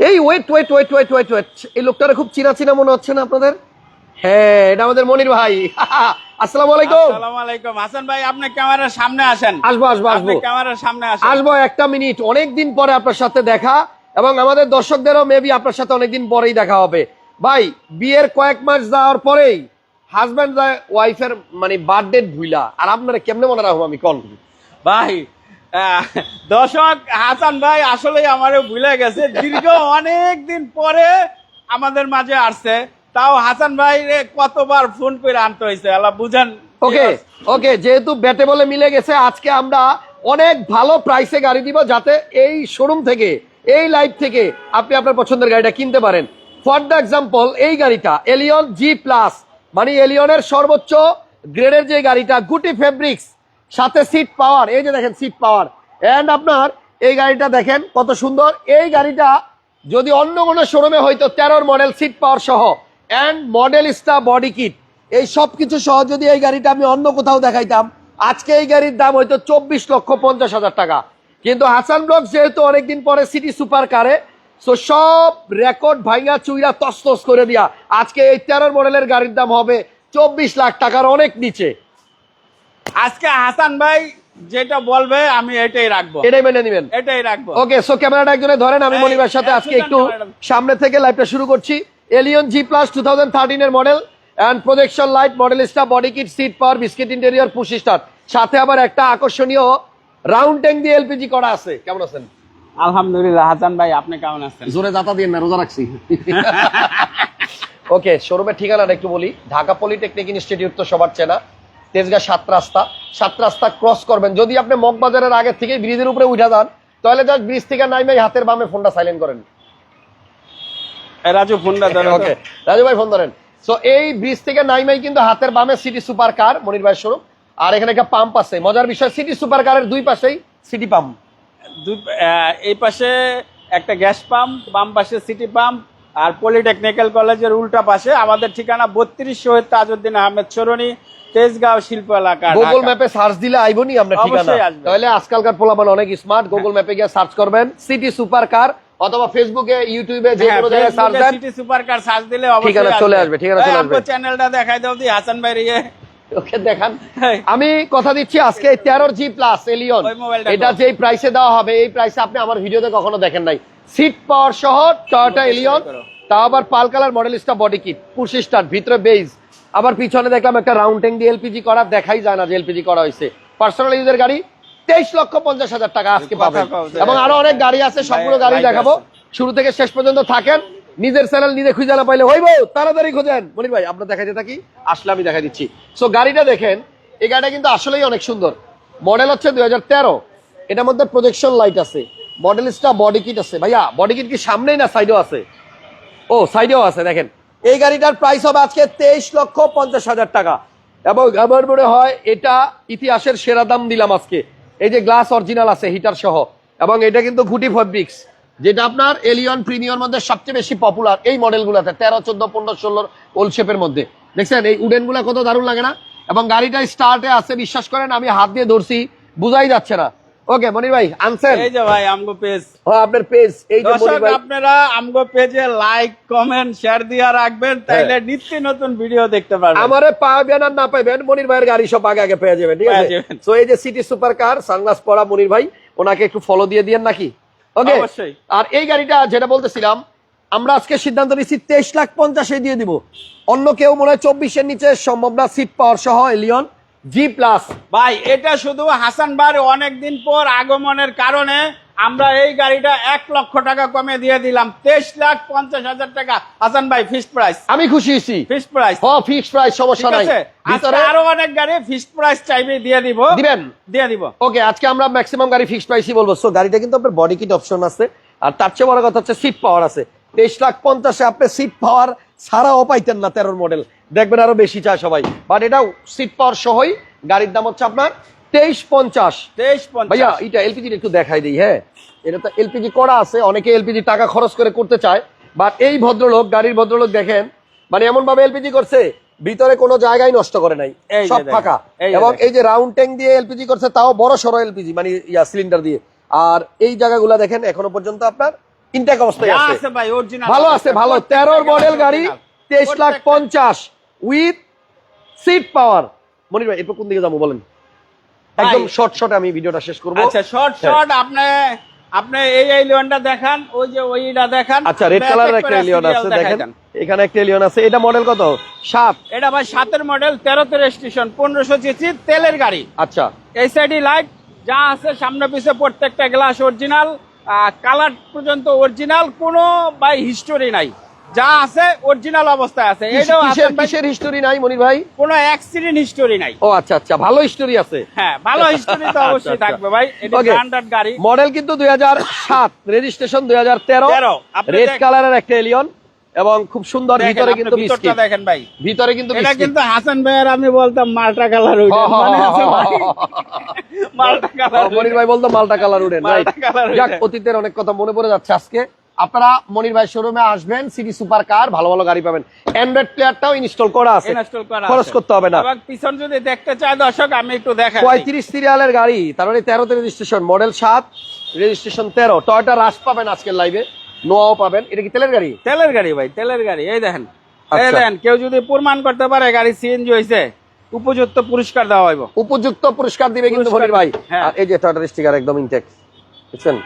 এই wait wait wait wait wait wait এই লোকটারে খুব চিনা চিনা মনে হচ্ছে না আপনাদের? হ্যাঁ এটা আমাদের মনির ভাই। আসসালামু আলাইকুম। আসসালামু আলাইকুম। হাসান ভাই আপনি ক্যামেরার সামনে আসেন। আসব আসব আসব। ক্যামেরার সামনে আসেন। আসব একটা মিনিট। অনেক দিন পরে আপনার সাথে দেখা এবং আমাদের দর্শকদেরও মেবি আপনার সাথে অনেকদিন পরেই দেখা হবে। ভাই বিয়ের কয়েক মাস যাওয়ার পরেই হাজব্যান্ড ওয়াইফের মানে বার্থডে ভুইলা। আর আপনারা কেমনে মনে রাখব আমি? কল ভাই দর্শক, হাসান ভাই আসলে আমারে ভুলে গেছে। দীর্ঘ অনেক দিন পরে আমাদের মাঝে আসছে। তাও হাসান ভাই রে কতবার ফোন করে আনতে হয়েছে, আল্লাহ বুঝেন। ওকে ওকে, যেহেতু ব্যাটে বলে মিলে গেছে, আজকে আমরা অনেক ভালো প্রাইসে গাড়ি দিব যাতে এই শোরুম থেকে, এই লাইভ থেকে আপনি আপনার পছন্দের গাড়িটা কিনতে পারেন। ফর দ্য এক্সাম্পল এই গাড়িটা এলিয়ন জি প্লাস মানে এলিয়নের সর্বোচ্চ গ্রেডের যে গাড়িটা গুটি ফেব্রিক্স সাথে সিট পাওয়ার এই যে দেখেন সিট পাওয়ার এন্ড আপনার এই গাড়িটা দেখেন কত সুন্দর। এই গাড়িটা যদি অন্য কোনো শোরুমে হয়তো তেরোর মডেল সিট পাওয়ার সহ। And model star body kit এই সব কিছু সহ যদি এই গাড়িটা আমি অন্য কোথাও দেখাইতাম, আজকে এই গাড়ির দাম হয়তো চব্বিশ লক্ষ পঞ্চাশ হাজার টাকা। কিন্তু হাসান ব্লক যেহেতু অনেকদিন পরে সিটি সুপার কারে সো সব রেকর্ড ভাইঙ্গা চুইরা তস করে দিয়া আজকে এই তেরোর মডেলের গাড়ির দাম হবে চব্বিশ লাখ টাকার অনেক নিচে। আজকে হাসান ভাই যেটা বলবে আমি এটাই রাখব। এটাই মেনে নিবেন? এটাই রাখব। ওকে সো ক্যামেরাটা একজনে ধরেন আমি মনিবার সাথে আজকে একটু সামনে থেকে লাইভটা শুরু করছি। Allion G plus two থার্টিনের model and projection light model star body kit seat power biscuit interior push start সাথে আবার একটা আকর্ষণীয় রাউন্ড ট্যাঙ্ক দিয়ে এলপিজি করা আছে। কেমন আছেন? আলহামদুলিল্লাহ হাসান ভাই আপনি কেমন আছেন? জোরে যাতা দিয়ে না রোজা রাখছি। ওকে শোরুমের ঠিকানাটা একটু বলি। ঢাকা পলিটেকনিক ইনস্টিটিউট তো সবার চেনা। তেজগাঁ সাত রাস্তা সাত রাস্তা ক্রস করবেন। যদি আপনি মগবাজারের আগে থেকে ব্রিজের উপরে উঠে যান তাহলে জাস্ট ব্রিজ থেকে নাইমে হাতের বামে ফোনটা সাইলেন্ট করেন। রাজু ফোনটা ওকে রাজু ভাই ফোন ধরেন। সো এই ব্রিজ থেকে নাইমাই কিন্তু হাতের বামে সিটি সুপার কার মনির ভাইয়ের শোরুম আর এখানে একটা পাম্প আছে। মজার বিষয় সিটি সুপার কারের দুই পাশেই সিটি পাম্প দুই- এই পাশে একটা গ্যাস পাম্প বাম পাশে সিটি পাম্প আর পলিটেকনিক্যাল কলেজের উল্টা পাশে আমাদের ঠিকানা বত্রিশ শহীদ তাজউদ্দিন আহমেদ সরণি তেজগাঁও শিল্প এলাকা গুগল ম্যাপে সার্চ দিলে আইবনি আমরা ঠিকানা। তাহলে আজকালকার পোলাপান অনেক স্মার্ট গুগল ম্যাপে গিয়ে সার্চ করবেন। সিটি সুপার কার অথবা ফেসবুকে ইউটিউবে যে হ্যাঁ, কোনো জায়গায় সার্চ দেন। সিটি সুপার কার সার্চ দিলে অবশ্যই ঠিকানা চলে আসবে, ঠিকানা চলে আসবে। চ্যানেলটা দেখাই দাও দি হাসান ভাই রে ওকে দেখান। আমি কথা দিচ্ছি আজকে তেরোর জি প্লাস এলিয়ন এটা। যেই প্রাইসে দেওয়া হবে এই প্রাইসে আপনি আমার ভিডিওতে কখনো দেখেন নাই। সিট পাওয়ার সহ টয়োটা এলিয়ন। তাও আবার pearl colour model body kit push start ভিতরে বেজ আবার পিছনে দেখলাম একটা রাউন্ড ট্যাঙ্ক দিয়ে এলপিজি করা দেখাই যায় না যে এলপিজি করা হয়েছে। পার্সোনাল ইউজের গাড়ি তেইশ লক্ষ পঞ্চাশ হাজার টাকা আজকে পাবেন। এবং আরও অনেক গাড়ি আছে সবগুলো গাড়ি দেখাবো। শুরু থেকে শেষ পর্যন্ত থাকেন। নিজের চ্যানেল নিজে খুঁজে না পাইলে হইব। তাড়াতাড়ি খুঁজেন। মনির ভাই আপনার দেখাইতে থাকি? আসলে আমি দেখা দিচ্ছি। সো গাড়িটা দেখেন এই গাড়িটা কিন্তু আসলেই অনেক সুন্দর। মডেল হচ্ছে দুই হাজার তেরো। এটার মধ্যে প্রজেকশন লাইট আছে। মডেলিস্টা বডি কিট আছে। ভাইয়া বডি কিট কি সামনেই না সাইডেও আছে? ও সাইডেও আছে দেখেন। এই গাড়িটার প্রাইস হবে আজকে তেইশ লক্ষ পঞ্চাশ হাজার টাকা। এবং আমার মনে হয় এটা ইতিহাসের সেরা দাম দিলাম আজকে। এই যে গ্লাস অরিজিনাল আছে হিটার সহ। এবং এটা কিন্তু গুটি ফেব্রিক্স যেটা আপনার এলিয়ন প্রিমিয়র মধ্যে সবচেয়ে বেশি পপুলার এই মডেলগুলোতে তেরো, চোদ্দ, পনেরো, ষোলোর ওল্ড শেপের মধ্যে। দেখছেন, এই উডেনগুলা কত দারুণ লাগে না? এবং গাড়িটা স্টার্টে আছে, বিশ্বাস করেন, আমি হাত দিয়ে ধরছি, বুঝাই যাচ্ছে না। ওকে মনির ভাই আনছেন এই যে ভাই আমগো পেজ ও, আপনার পেজ এই যে মনির ভাই আপনারা আমগো পেজে লাইক কমেন্ট শেয়ার দিয়া রাখবেন তাইলে নিত্য নতুন ভিডিও দেখতে পারবেন। আমারে পাবেন আর না পাবেন মনির ভাইয়ের গাড়ি সব আগে আগে পেয়ে যাবেন ঠিক আছে। তো এই যে সিটি সুপার কার সানগ্লাস পরা মনির ভাই ওনাকে একটু ফলো দিয়ে দিয়েন নাকি? ওকে অবশ্যই। আর এই গাড়িটা যেটা বলতেছিলাম আমরা আজকে সিদ্ধান্ত নিচ্ছি তেইশ লাখ পঞ্চাশে দিয়ে দিব। অন্য কেউ মনে হয় চব্বিশের নিচে সম্ভব না সিট পাওয়ার সহ এলিয়ন জি প্লাস। ভাই এটা শুধু হাসান বার অনেকদিন পর আগমনের কারণে আমরা এই গাড়িটা এক লক্ষ টাকা কমে দিয়ে দিলাম। তেইশ লাখ পঞ্চাশ হাজার টাকা। হাসান ভাই ফিক্সড প্রাইস আমি খুশি হয়েছি। ফিক্সড প্রাইস হ ফিক্স প্রাইস সমস্যা নাই। ভিতরে আরও অনেক গাড়ি ফিক্সড প্রাইস চাইবে দিয়ে দিব। দিবেন? দিয়ে দিব। ওকে আজকে আমরা ম্যাক্সিমাম গাড়ি ফিক্সড প্রাইসই বলব। সো গাড়িটা কিন্তু আপনার বডি কিট অপশন আছে। আর তার চেয়ে বড় কথা হচ্ছে সিট পাওয়ার আছে। তেইশ লাখ পঞ্চাশে আপনি সিট পাওয়ার ছাড়াও পাইতেন না তেরোর মডেল দেখবেন আরও বেশি চায় সবাই। বাট এটাও সিট পাওয়ার সহই। গাড়ির দাম হচ্ছে আপনার তেইশ পঞ্চাশ। তেইশ ভাইয়া এটা এলপিজি একটু দেখাই দিই হ্যাঁ? এটা তো এলপিজি করা আছে অনেকে এলপিজি টাকা খরচ করে করতে চায়। বাট এই ভদ্রলোক গাড়ির ভদ্রলোক দেখেন মানে এমন ভাবে এলপিজি করছে ভিতরে কোনো জায়গায় নষ্ট করে নাই সব ফাঁকা। এবং এই যে রাউন্ড ট্যাঙ্ক দিয়ে এলপিজি করছে তাও বড় সড়ো এলপিজি মানে ইয়া সিলিন্ডার দিয়ে। আর এই জায়গাগুলো দেখেন এখনও পর্যন্ত আপনার ইনটেক অবস্থায় আছে। ভালো আছে ভালো। তেরোর মডেল গাড়ি তেইশ লাখ পঞ্চাশ। উইথ সিট পাওয়ার মনির ভাই এরপর কোন দিকে যাব বলেন? একদম শর্ট শর্ট আমি ভিডিওটা শেষ করব। আচ্ছা শর্ট হ্যাঁ। শর্ট আপনি আপনি এই এই লিওনটা দেখান ওই যে ওইটা দেখান। আচ্ছা রেড কালারের একটা এলিয়ন আছে দেখেন। এখানে একটা এলিয়ন আছে এটা মডেল কত? সাত। এটা ভাই সাতের মডেল তেরোতে রেজিস্ট্রেশন পনেরোশো সিসি তেলের গাড়ি। আচ্ছা। এইচআইডি লাইট যা আছে সামনে পিছে প্রত্যেকটা গ্লাস অরিজিনাল কালার পর্যন্ত অরিজিনাল কোনো বাই হিস্টোরি নাই। যা আছে অরিজিনাল অবস্থায় আছে। এটাও কিসের হিস্টোরি নাই মনির ভাই? কোনো অ্যাক্সিডেন্ট হিস্টোরি নাই। ও আচ্ছা আচ্ছা ভালো হিস্টোরি আছে। হ্যাঁ ভালো হিস্টোরি তো অবশ্যই আচ্ছা, থাকবে ভাই। এটা স্ট্যান্ডার্ড গাড়ি। মডেল কিন্তু দুই হাজার সাত রেজিস্ট্রেশন দুই হাজার তেরো। তেরো। আপনি রেড কালারের একটা এলিয়ন এবং খুব সুন্দর ভিতরে কিন্তু ভিতরটা বিস্কিট দেখেন ভাই। ভিতরে কিন্তু এটা কিন্তু হাসান ভাইয়ের আমি বলতাম মালটা কালার হ, হ, মানে হ, আছে ভাই, হ, হ, মালটা কালার মনির ভাই বলতো মালটা কালার উড়েন মালটা কালার যাক অতীতের অনেক কথা মনে পড়ে যাচ্ছে আজকে। আপনারা মনির ভাই শোরুমে আসবেন সিটি সুপার কার ভালো ভালো গাড়ি পাবেন। অ্যান্ড্রয়েড প্লেয়ারটাও ইনস্টল করা আছে। ইনস্টল করা খরচ। করতে হবে না। এবং পিছন যদি দেখতে চায় দর্শক আমি একটু দেখাই পঁয়ত্রিশ সিরিয়ালের গাড়ি তার মানে তেরোতে রেজিস্ট্রেশন মডেল সাত রেজিস্ট্রেশন তেরো। টয়টা রাশ পাবেন আজকের লাইভে নোয়াও পাবেন। এটা কি তেলের গাড়ি? তেলের গাড়ি ভাই তেলের গাড়ি। এই দেখেন এই আচ্ছা। দেখেন কেউ যদি প্রমাণ করতে পারে গাড়ি সিএনজি হয়েছে উপযুক্ত পুরস্কার দেওয়া হইব। উপযুক্ত পুরস্কার দিবে কিন্তু মনির ভাই। হ্যাঁ। আর এই যে টয়টার স্টিকার একদম ইনটেক বুঝছেন?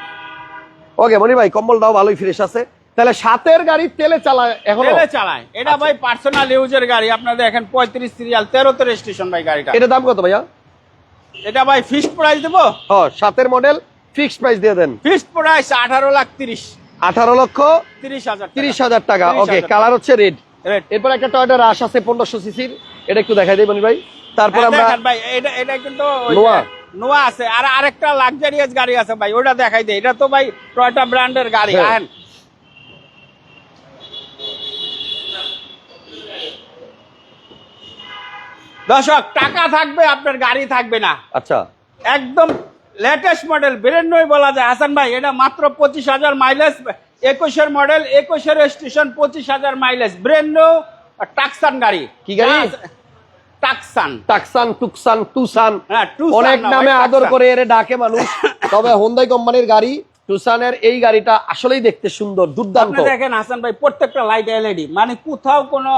ওকে মনির ভাই কম্বলটাও ভালোই ফ্রেশ আছে। তাহলে সাতের গাড়ি তেলে চালায় এখন? তেলে চালায়। এটা আচ্ছা। ভাই পার্সোনাল ইউজের গাড়ি। আপনারা দেখেন পঁয়ত্রিশ সিরিয়াল তেরোতে রেজিস্ট্রেশন ভাই গাড়িটা। এটা দাম কত ভাইয়া? এটা ভাই ফিক্সড প্রাইস দেবো? ও সাতের মডেল ফিক্সড প্রাইস দিয়ে দেন। ফিক্সড প্রাইস আঠারো লাখ তিরিশ। আঠারো লক্ষ তিরিশ হাজার তিরিশ হাজার টাকা। ওকে কালার হচ্ছে রেড রেড এরপর একটা টয়টা রাশ আছে পনেরোশো সিসির এটা একটু দেখাই দিই মনির ভাই। তারপর হ্যাঁ, আমরা দেখেন ভাই এটা এটা কিন্তু নোয়া। নোয়া আছে আর আরেকটা লাক্সারিয়াস গাড়ি আছে ভাই ওটা দেখাই দেয় এটা তো ভাই টয়টা ব্র্যান্ডের গাড়ি হ্যাঁ। আহেন। দর্শক টাকা থাকবে আপনার গাড়ি থাকবে না। আচ্ছা। একদম লেটেস্ট মডেল বেরেন্নই বলা যায়। হাসান ভাই এটা মাত্র পঁচিশ হাজার মাইলেজ একুশের মডেল একুশের স্টেশন পঁচিশ হাজার মাইলেজ ব্রেন্ড টাকসান গাড়ি। কি গাড়ি? টাকসান টাকসান টুকসান টুসান হ্যাঁ, অনেক নামে আদর করে এর ডাকে মানুষ। তবে হোন্দাই কোম্পানির গাড়ি টুসানের এই গাড়িটা আসলেই দেখতে সুন্দর দুর্দান্ত। দেখেন হাসান ভাই প্রত্যেকটা লাইট এলইডি মানে কোথাও কোনো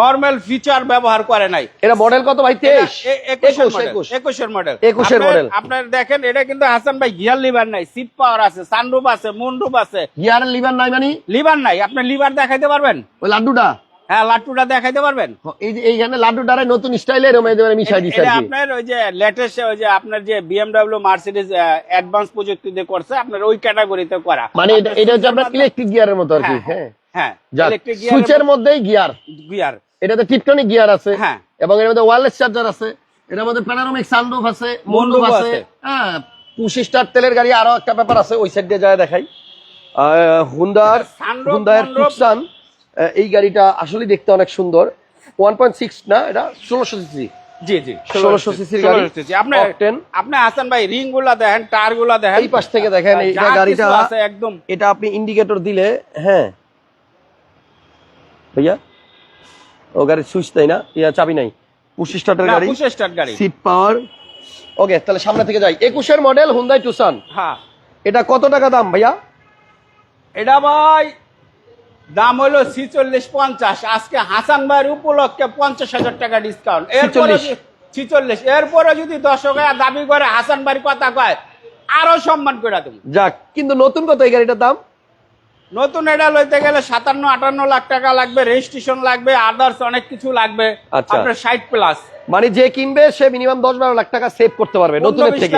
নর্মাল ফিচার ব্যবহার করে নাই। এটা মডেল কত ভাই? তেইশ? একুশের একুশ মডেল একুশ। একুশের মডেল। আপনার দেখেন এটা কিন্তু হাসান ভাই গিয়ার লিভার নাই সিট পাওয়ার আছে সানরুফ আছে মুন্ডুপ আছে। গিয়ার লিভার নাই মানে? লিভার নাই আপনি লিভার দেখাইতে পারবেন? ওই লাড্ডুটা? হ্যাঁ লাট্টুটা দেখাইতে পারবেন? এই যে এইখানে লাড্ডুটারে নতুন স্টাইলের মানে মিশাই দিছে এটা আপনার ওই যে লেটেস্ট ওই যে আপনার যে বিএমডব্লিউ মার্সিডিজ অ্যাডভান্স প্রযুক্তি দিয়ে করছে আপনার ওই ক্যাটাগরিতে করা। মানে এটা এটা হচ্ছে আপনার ইলেকট্রিক গিয়ারের মতো আর কি হ্যাঁ হ্যাঁ। ইলেকট্রিক সুইচের মধ্যেই গিয়ার গিয়ার এটাতে টিপটনিক গিয়ার আছে হ্যাঁ। এবং এর মধ্যে ওয়্যারলেস চার্জার আছে এটার মধ্যে প্যানোরামিক সানরুফ আছে মুন্ডুপ আছে। হ্যাঁ পুশি স্টার তেলের গাড়ি আরও একটা ব্যাপার আছে ওই সাইড দিয়ে যায় দেখাই। হুন্ডার হুন্ডার moonroof। এই গাড়িটা আসলে দেখতে অনেক সুন্দর। ওয়ান পয়েন্ট সিক্স না এটা? ষোলোশো সিসি। জি জি 1600 cc গাড়ি। 1600 আপনি আপনি হাসান ভাই রিংগুলা দেখেন টায়ারগুলা দেখেন। এই পাশ থেকে দেখেন যা গাড়িটা। একদম। এটা আপনি ইন্ডিকেটর দিলে হ্যাঁ। ভাইয়া ও গাড়ির সুইচ তাই না? ইয়া চাবি নাই। পুশি স্টার্টের গাড়ি। পুশে স্টার্ট গাড়ি। সিট পাওয়ার ওকে তাহলে সামনে থেকে যাই। একুশের মডেল হুন্দাই টুসান হ্যাঁ। এটা কত টাকা দাম ভাইয়া? এটা ভাই দাম হলো ছিচল্লিশ পঞ্চাশ। আজকে হাসান ভাইয়ের উপলক্ষে পঞ্চাশ হাজার টাকা ডিসকাউন্ট এরপরে ছিচল্লিশ। এরপরে যদি দর্শকেরা দাবি করে হাসান ভাইয়ের কথা কয় আরও সম্মান করে দেবো। যাক কিন্তু নতুন কত এই গাড়িটার দাম? নতুন এটা লইতে গেলে সাতান্ন আটান্ন লাখ টাকা লাগবে রেজিস্ট্রেশন লাগবে আদার্স অনেক কিছু লাগবে। আচ্ছা। আপনার ষাট প্লাস মানে যে কিনবে সে মিনিমাম দশ বারো লাখ টাকা সেভ করতে পারবে নতুনের থেকে।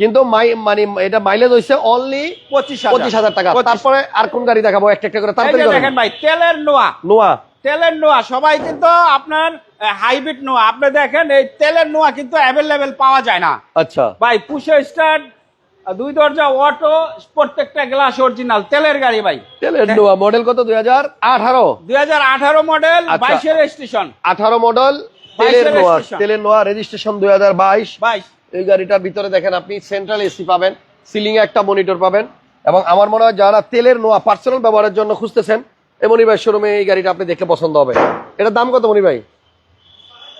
কিন্তু মানে এটা মাইলেজ হইছে অনলি পঁচিশ পঁচিশ হাজার টাকা। তারপরে আর কোন গাড়ি দেখাবো? একটা একটা করে তাড়াতাড়ি দেখেন ভাই তেলের নোয়া। নোয়া। তেলের নোয়া সবাই কিন্তু আপনার হাইব্রিড নোয়া। আপনি দেখেন এই তেলের নোয়া কিন্তু অ্যাভেলেবেল পাওয়া যায় না। আচ্ছা। ভাই পুষে স্টার্ট দুই দরজা অটো প্রত্যেকটা গ্লাস অরিজিনাল তেলের গাড়ি ভাই। তেলের নোয়া মডেল কত? দুই হাজার আঠারো। দুই হাজার আঠারো মডেল আচ্ছা। বাইশের স্টেশন আঠারো মডেল তেলের 22 নোয়া তেলের নোয়া রেজিস্ট্রেশন দুই হাজার বাইশ। এই গাড়িটার ভিতরে দেখেন আপনি সেন্ট্রাল এসি পাবেন সিলিং একটা মনিটর পাবেন। এবং আমার মনে হয় যারা তেলের নোয়া পার্সোনাল ব্যবহারের জন্য খুঁজতেছেন এই মনি ভাই শোরুমে এই গাড়িটা আপনি দেখলে পছন্দ হবে। এটার দাম কত মনি ভাই?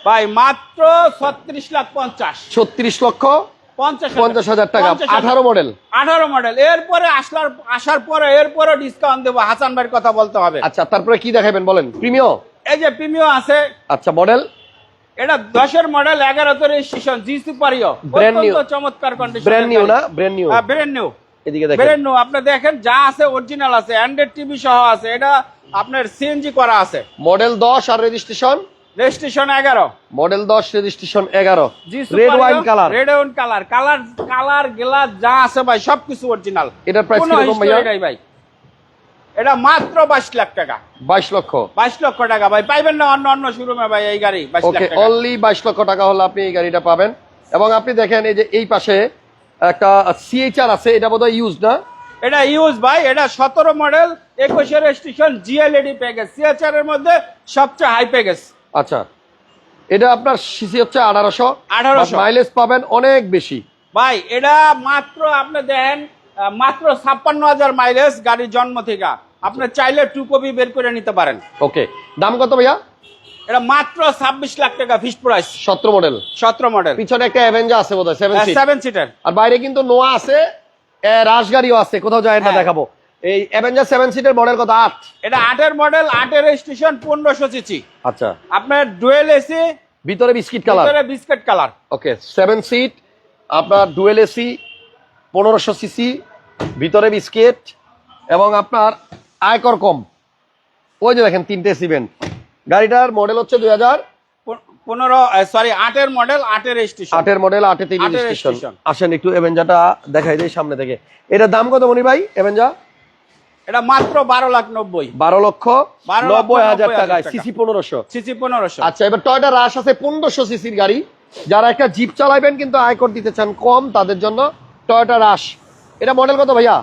ভাই মাত্র ছত্রিশ লাখ পঞ্চাশ। ছত্রিশ লক্ষ পঞ্চাশ হাজার। টাকা। আঠারো মডেল আঠারো মডেল এরপরে আসলার আসার পরে এরপরে ডিসকাউন্ট দেবো। হাসান ভাইয়ের কথা বলতে হবে। আচ্ছা তারপরে কি দেখাবেন বলেন? প্রিমিয় এই যে প্রিমিও আছে। আচ্ছা মডেল এটা দশের মডেল এগারোতে রেজিস্ট্রেশন জি সুপারিও চমৎকার কন্ডিশন ব্র্যান্ড নিউ না? ব্র্যান্ড নিউ ব্র্যান্ড নিউ এদিকে দেখেন। ব্র্যান্ড নিউ আপনি দেখেন যা আছে অরিজিনাল আছে অ্যান্ড্রয়েড টিভি সহ আছে। এটা আপনার সিএনজি করা আছে। মডেল দশ আর রেজিস্ট্রেশন রেজিস্ট্রেশন এগারো। মডেল দশ রেজিস্ট্রেশন এগারো। জি red wine colour red wine colour colour colour glass যা আছে ভাই সবকিছু অরিজিনাল এটার প্রাইস ভাই। এটা মাত্র বাইশ লাখ টাকা। বাইশ লক্ষ। বাইশ লক্ষ টাকা ভাই। পাইবেন না অন্য অন্য শোরুমে ভাই এই গাড়ি ওকে অনলি বাইশ লক্ষ টাকা হলে আপনি এই গাড়িটা পাবেন। এবং আপনি দেখেন এই যে এই পাশে একটা সিএইচআর আছে এটা বোধহয় ইউজ না? এটা ইউজ ভাই এটা সতেরো মডেল একুশে রেজিস্ট্রেশন জিএলইডি প্যাকেজ সিএচআর এর মধ্যে সবচেয়ে হাই প্যাকেজ আচ্ছা এটা আপনার সিসি হচ্ছে আঠারোশো। 1800 মাইলেজ পাবেন অনেক বেশি। ভাই এটা মাত্র আপনি দেখেন মাত্র ছাপ্পান্ন হাজার মাইলেজ গাড়ির জন্ম থেকে। আপনি চাইলে টু কপি বের করে নিতে পারেন। ওকে দাম কত ভাইয়া? এটা মাত্র ছাব্বিশ লাখ টাকা ফিক্সড প্রাইস সতেরো মডেল সতেরো মডেল পিছনে একটা অ্যাভেঞ্জা আছে বোধহয় সেভেন সিটার আর বাইরে কিন্তু নোয়া আছে রাশ গাড়িও আছে কোথাও যায় না হ্যাঁ। দেখাবো। এই অ্যাভেঞ্জার সেভেন সিটের মডেল কত? আট। এটা আটের মডেল আটের রেজিস্ট্রেশন পনেরোশো সিসি আচ্ছা। আপনার ডুয়েল এসি ভিতরে বিস্কিট কালার ভিতরে biscuit colour okay seven seat আপনার ডুয়েল এসি পনেরোশো সিসি ভিতরে বিস্কিট এবং আপনার আয়কর কম। ওই যে দেখেন তিনটে সিমেন্ট। গাড়িটার মডেল হচ্ছে দুই হাজার পনেরো সরি আটের মডেল আটের রেজিস্ট্রেশন আটের মডেল আটে তিন রেজিস্ট্রেশন আসেন একটু এভেঞ্জাটা দেখাই দেয় সামনে থেকে। এটার দাম কত মনি ভাই এভেঞ্জা এটা মাত্র বারো লাখ নব্বই। বারো লক্ষ নব্বই হাজার টাকায় সিসি পনেরোশো। সিসি পনেরোশো। আচ্ছা এবার টয়টা রাশ আছে পনেরোশো সিসির গাড়ি। যারা একটা জিপ চালাবেন কিন্তু আয়কর দিতে চান কম তাদের জন্য টয়টা রাশ। এটা মডেল কত ভাইয়া?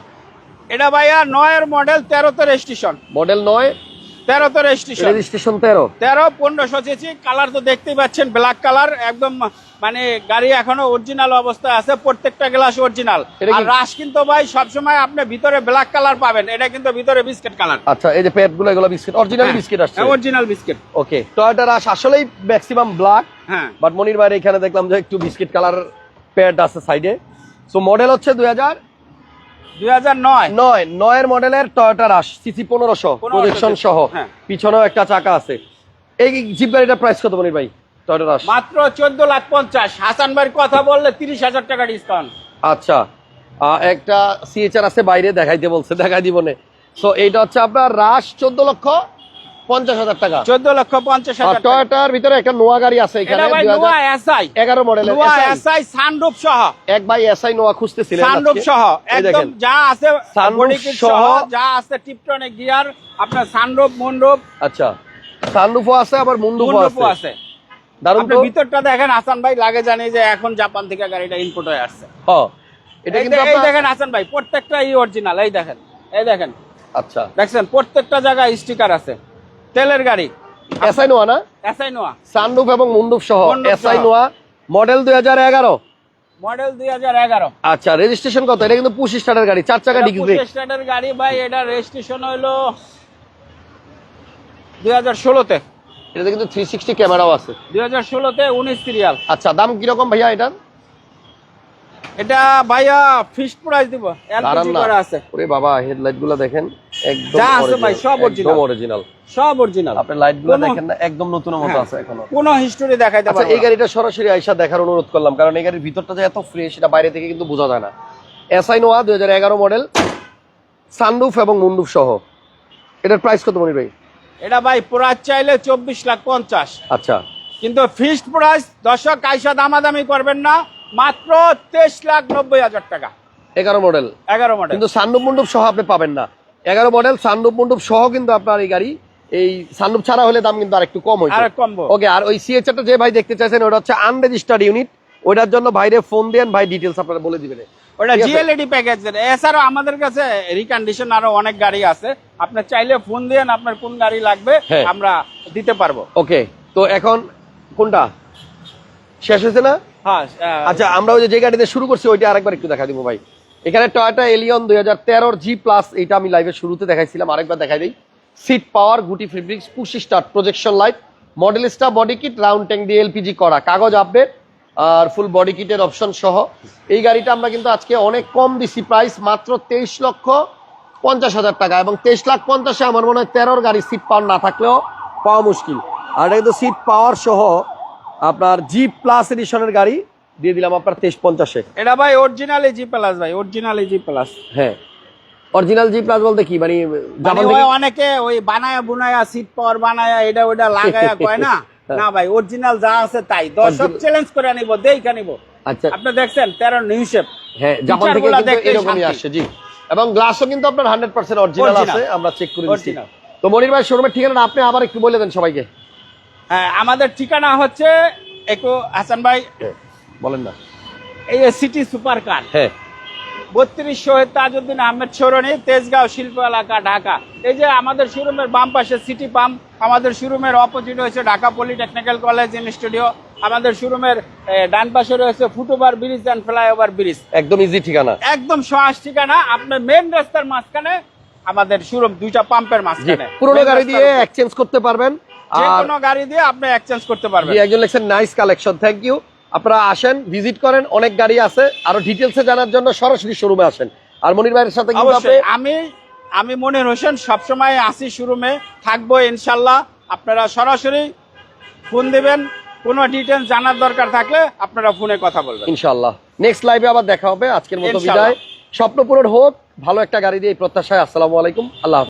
এটা ভাইয়া নয়ের মডেল তেরোতে রেজিস্ট্রেশন। মডেল নয়? তেরোতে রেজিস্ট্রেশন। রেজিস্ট্রেশন তেরো। তেরো পনেরোশো চেয়েছি কালার তো দেখতেই পাচ্ছেন ব্ল্যাক কালার একদম মানে গাড়ি এখনও অরিজিনাল অবস্থায় আছে প্রত্যেকটা গ্লাস অরিজিনাল। আর রাশ কিন্তু ভাই সবসময় আপনি ভিতরে ব্ল্যাক কালার পাবেন এটা কিন্তু ভিতরে বিস্কিট কালার। আচ্ছা এই যে প্যাডগুলো এগুলো বিস্কিট অরিজিনাল হ্যাঁ। বিস্কিট আসছে। Original biscuit. Okay Toyota Rush আসলেই ম্যাক্সিমাম ব্ল্যাক হ্যাঁ। বাট মনির বাইরে এখানে দেখলাম যে একটু বিস্কিট কালার প্যাড আছে সাইডে সো মডেল হচ্ছে দুই হাজার নয়। নয়। নয়ের মডেলের টয়োটা রাশ সিসি পনেরোশো 1500 প্রজেকশন সহ। হ্যাঁ। পিছনেও একটা চাকা আছে। এই জিপ গাড়িটার প্রাইস কত মনির ভাই টয়োটা রাশ মাত্র চোদ্দ লাখ পঞ্চাশ। হাসান ভাইয়ের কথা বললে তিরিশ হাজার টাকা ডিসকাউন্ট আচ্ছা। একটা সিএচআর আছে বাইরে দেখাইতে বলছে দেখাই দিব নে। সো এইটা হচ্ছে আপনার রাশ চোদ্দ লক্ষ পঞ্চাশ হাজার টাকা। চোদ্দ লক্ষ পঞ্চাশ হাজার। টয়োটার ভিতরে একটা নোয়া গাড়ি আছে এখানে এগারো এসআই সানরুফ সহ। এক ভাই এসআই নোয়া খুঁজতেছিলেন আজকে। সহ। একদম যা আছে kit সহ, যা আছে টিপটনে গিয়ার আপনার সানরুফ মুনরুফ আচ্ছা। সানরুফও আছে আবার আছে। দারুণ তো। ভিতরটা দেখেন হাসান ভাই লাগে জানি যে এখন জাপান থেকে গাড়িটা ইনপুট হয়ে আসছে। হ্যাঁ। এটা কিন্তু এই দেখেন হাসান ভাই প্রত্যেকটা ই অরিজিনাল এই দেখেন এই দেখেন। আচ্ছা। দেখছেন প্রত্যেকটা জায়গায় স্টিকার আছে। তেলের গাড়ি। এসআই নোয়া না? এসআই নোয়া। সানরুফ এবং মুন্ডুফ সহ এসআই নোয়া মডেল দুই হাজার এগারো। মডেল দুই হাজার এগারো। আচ্ছা রেজিস্ট্রেশন কত? এটা কিন্তু পুশ স্টারের গাড়ি চার চাকা ডিস্ক ব্রেক। স্টার্টের গাড়ি ভাই এটা রেজিস্ট্রেশন হইল দুই হাজার ষোলোতে। এটাতে কিন্তু থ্রি সিক্সটি ক্যামেরাও আছে। দুই হাজার ষোলোতে উনিশ সিরিয়াল আচ্ছা দাম কীরকম ভাইয়া এটার? এটা ভাইয়া ফিক্সড প্রাইস দিব এলপিজি করা আছে। ওরে বাবা হেডলাইটগুলো দেখেন একদম যা আছে ভাই, সব একদম অরিজিনাল সব অরিজিনাল আপনি লাইটগুলো দেখেন না একদম নতুন মতো হ্যাঁ। আছে এখনও। কোনো হিস্টোরি দেখাইতে আচ্ছা এই গাড়িটা সরাসরি আইসা দেখার অনুরোধ করলাম কারণ এই গাড়ির ভিতরটা যে এত ফ্রেশ সেটা বাইরে থেকে কিন্তু বোঝা যায় না। এসআই নোয়া দুই হাজার এগারো মডেল সানরুফ এবং মুন্ডুফ সহ। এটার প্রাইস কত মনির ভাই? এটা ভাই প্রাইস চাইলে চব্বিশ লাখ পঞ্চাশ। আচ্ছা। কিন্তু ফিক্সড প্রাইস দর্শক আইসা দামাদামি করবেন না। মাত্র তেইশ লাখ নব্বই হাজার টাকা। এগারো মডেল। এগারো মডেল। কিন্তু সানরুফ মন্ডপ সহ আপনি পাবেন না। এগারো মডেল সানরুফ মন্ডপ সহ কিন্তু আপনার এই গাড়ি এই সানরুফ ছাড়া হলে দাম কিন্তু আর একটু কম হয়েছে ওকে আর ওই সিএচআরটা যে ভাই দেখতে চাইছেন ওটা হচ্ছে আনরেজিস্টার্ড ইউনিট ওটার জন্য ভাইরে ফোন দেন ভাই ডিটেলস আপনারা বলে দিবেন। ওটা। জিএলইডি প্যাকেজ এছাড়াও আমাদের কাছে রিকন্ডিশন আরও অনেক গাড়ি আছে। আপনি চাইলে ফোন দিয়ে আপনার কোন গাড়ি লাগবে হ্যাঁ। আমরা দিতে পারব। ওকে তো এখন কোনটা? শেষ হয়েছে না? হ্যাঁ আচ্ছা আমরা ওই যে যে গাড়িতে শুরু করছি ওইটা আরেকবার একটু দেখা দিব ভাই। এখানে টয়টা এলিয়ন দুই হাজার তেরোর জি প্লাস এটা আমি লাইভের শুরুতে দেখাইছিলাম আরেকবার দেখাই দিই। সিট পাওয়ার গুটি fabrics push start projection light model star body kit round tank দিয়ে এলপিজি করা কাগজ আপডেট আর ফুল বডি কিটের অপশন সহ। এই গাড়িটা আমরা কিন্তু আজকে অনেক কম দিছি প্রাইস মাত্র তেইশ লক্ষ পঞ্চাশ হাজার টাকা এবং তেইশ লাখ পঞ্চাশে আমার মনে হয় তেরোর গাড়ি সিট পাওয়ার না থাকলেও পাওয়া মুশকিল। আর এটা কিন্তু সিট পাওয়ার সহ আপনার জি প্লাস এডিশনের গাড়ি দিয়ে দিলাম আপনার তেইশ পঞ্চাশে। এটা ভাই অরিজিনালি জি প্লাস ভাই অরিজিনালি জি প্লাস হ্যাঁ। অরিজিনাল জি প্লাস বলতে কি? মানে মানে অনেকে ওই বানায়া বুনায়া সিট পাওয়ার বানায়া এটা ওটা লাগায়া কয় না? না ভাই অরিজিনাল যা আছে তাই। দর্শক চ্যালেঞ্জ করে নিব দেখা নিব আচ্ছা। আপনি দেখছেন তেরো নিউ শেপ হ্যাঁ জাপান থেকে কিন্তু এরকমই আসে জি। এবং গ্লাসও কিন্তু আপনার হান্ড্রেড পার্সেন্ট অরিজিনাল আছে আমরা চেক করে দিচ্ছি। তো মনির ভাই শোরুমের ঠিকানা আপনি আবার একটু বলে দেন সবাইকে। হ্যাঁ আমাদের ঠিকানা হচ্ছে একো হাসান ভাই। হ্যাঁ, বলেন না। এই সিটি সুপার কার হ্যাঁ। বত্রিশ শহীদ তাজউদ্দিন আহমেদ সরণি তেজগাঁও শিল্প এলাকা ঢাকা। এই যে আমাদের শোরুমের বাম পাশে সিটি পাম্প আমাদের শোরুমের অপোজিট হয়েছে ঢাকা পলিটেকনিক্যাল কলেজ ইনস্টিটিউ আমাদের শোরুমের ডান পাশে রয়েছে foot over bridge and flyover bridge একদম ইজি ঠিকানা। একদম সহজ ঠিকানা আপনার মেন রাস্তার মাঝখানে আমাদের শোরুম দুইটা পাম্পের মাঝখানে। পুরোনো গাড়ি দিয়ে। এক্সচেঞ্জ করতে পারবেন। যে কোনো গাড়ি দিয়ে আপনি এক্সচেঞ্জ করতে পারবেন। একজন লেখছেন নাইস কালেকশন থ্যাংক ইউ আপনারা আসেন ভিজিট করেন অনেক গাড়ি আছে। আরও ডিটেলসে জানার জন্য সরাসরি শোরুমে আসেন। আর মনির ভাইয়ের সাথে আমি আমি মনির হোসেন সবসময় আসি শোরুমে থাকব ইনশাল্লাহ। আপনারা সরাসরি ফোন দিবেন। কোনো ডিটেলস জানার দরকার থাকলে আপনারা ফোনে কথা বলবেন। ইনশাল্লাহ। নেক্সট লাইভে আবার দেখা হবে। আজকের মতো। বিদায়। স্বপ্ন পূরণ হোক। ভালো একটা গাড়ি দিয়ে এই প্রত্যাশায় আসসালামু আলাইকুম। আল্লাহ।